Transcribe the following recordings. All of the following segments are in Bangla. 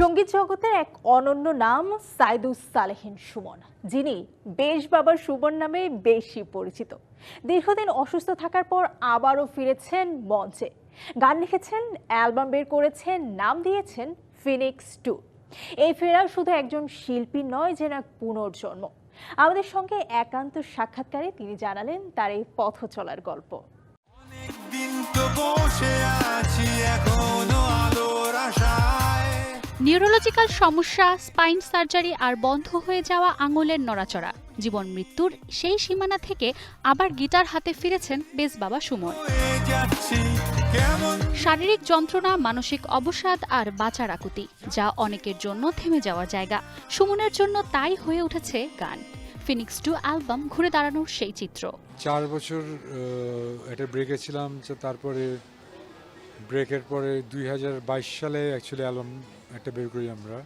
সংগীত জগতের এক অনন্য নাম সাইদুস সালেহিন সুমন। যিনি বেশ বাবার সুমন নামে বেশি পরিচিত। দীর্ঘদিন অসুস্থ থাকার পর আবারও ফিরেছেন মঞ্চে। গান লিখেছেন, অ্যালবাম বের করেছেন, নাম দিয়েছেন ফিনিক্স টু। এই ফেরা শুধু একজন শিল্পী নয় যেন পুনর্জন্ম। আমাদের সঙ্গে একান্ত সাক্ষাৎকারে তিনি জানালেন তার এই পথ চলার গল্প। দিন তো বসে আছি, এখনও আলোর আশায় নিউরোলজিক্যাল সমস্যা, স্পাইন সার্জারি আর বন্ধ হয়ে যাওয়া আঙুলের নড়াচড়া। জীবন মৃত্যুর সেই সীমানা থেকে আবার গিটার হাতে ফিরেছেন বেশ বাবা সুমন। শারীরিক যন্ত্রণা, মানসিক অবসাদ আর বাঁচার আকুতি, যা অনেকের জন্য থেমে যাওয়া জায়গা। সুমনের জন্য তাই হয়ে উঠেছে গান। ফিনিক্স টু অ্যালবাম ঘুরে দাঁড়ানোর সেই চিত্র। চার বছর একটা ব্রেকে ছিলাম তারপরে ব্রেকের পরে দুই হাজার বাইশ সালে অ্যাকচুয়ালি অ্যালবাম একটা বের করি আমরা।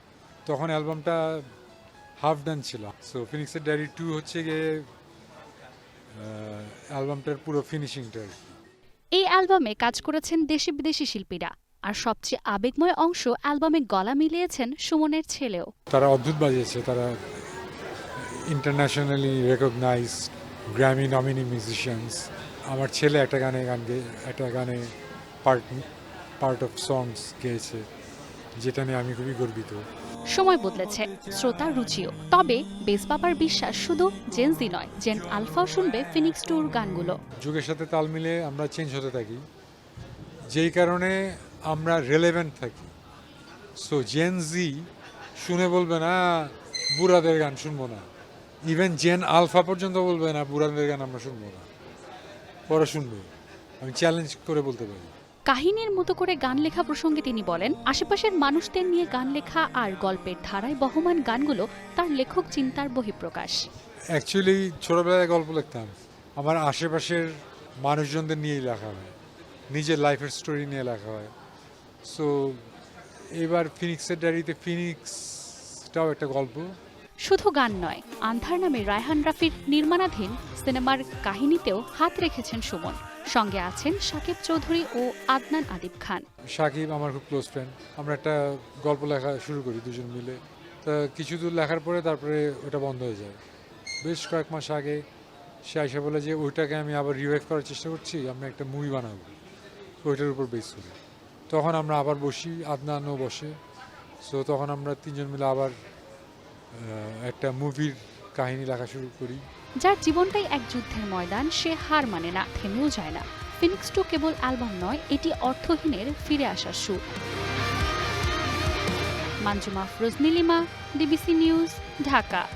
তখন অ্যালবামটা হাফ ডান ছিল। সো ফিনিক্সের ডায়েরি টু হচ্ছে গিয়ে অ্যালবামটার পুরো ফিনিশিংটা এই অ্যালবামে কাজ করেছেন দেশি বিদেশি শিল্পীরা। আর সবচেয়ে আবেগময় অংশ অ্যালবামে গলা মিলিয়েছেন সুমনের ছেলেও। তারা অদ্ভুত বাজিয়েছে তারা internationally recognised Grammy nominee musicians আমার ছেলে একটা গানে গান একটা গানে পার্ট পার্ট অফ সংস গেয়েছে যেটা নিয়ে আমি খুবই গর্বিত। সময় বদলেছে শ্রোতার রুচিও। তবে বেস বাবার বিশ্বাস শুধু জেনজি নয় জেন আলফাও শুনবে ফিনিক্স টুর গানগুলো। যুগের সাথে তাল মিলে আমরা চেঞ্জ হতে থাকি। যেই কারণে আমরা রেলেভেন্ট থাকি। সো জেন জি শুনে বলবে না বুড়াদের গান শুনব না। ইভেন জেন আলফা পর্যন্ত বলবে না বুড়াদের গান আমরা শুনব না। পরে শুনবে। আমি চ্যালেঞ্জ করে বলতে পারি। কাহিনীর মতো করে গান লেখা প্রসঙ্গে তিনি বলেন আশেপাশের মানুষদের নিয়ে গান লেখা আর গল্পের ধারায় বহমান গানগুলো তার লেখক চিন্তার বহিঃপ্রকাশ। অ্যাকচুয়ালি ছোটবেলায় গল্প লিখতাম। আমার আশেপাশের মানুষজনদের নিয়েই লেখা হয়। নিজের লাইফের স্টোরি নিয়ে লেখা হয়। সো এবার ফিনিক্সের ডায়েরিতে ফিনিক্সটাও একটা গল্প। শুধু গান নয় আন্ধার নামে রায়হান রাফির নির্মাণাধীন সিনেমার কাহিনীতেও হাত রেখেছেন সুমন। সঙ্গে আছেন সাকিব চৌধুরী ও আদনান আদিব খান। সাকিব আমার খুব ক্লোজ ফ্রেন্ড আমরা একটা গল্প লেখা শুরু করি দুজন মিলে। তা কিছু দূর লেখার পরে তারপরে ওটা বন্ধ হয়ে যায়। বেশ কয়েক মাস আগে সে আইসা বলে যে, ওইটাকে আমি আবার রিভাইভ করার চেষ্টা করছি, আমি একটা মুভি বানাবো। ওইটার উপর বেস করি। তখন আমরা আবার বসি, আদনানও বসে। সো তখন আমরা তিনজন মিলে আবার একটা মুভির কাহিনী লেখা শুরু করি। যার জীবনটাই এক যুদ্ধের ময়দান, সে হার মানে না, থেমেও যায় না। ফিনিক্স টু কেবল অ্যালবাম নয়, এটি অর্থহীনের ফিরে আসার সুর। Manjuma Faroz Nilima DBC news Dhaka.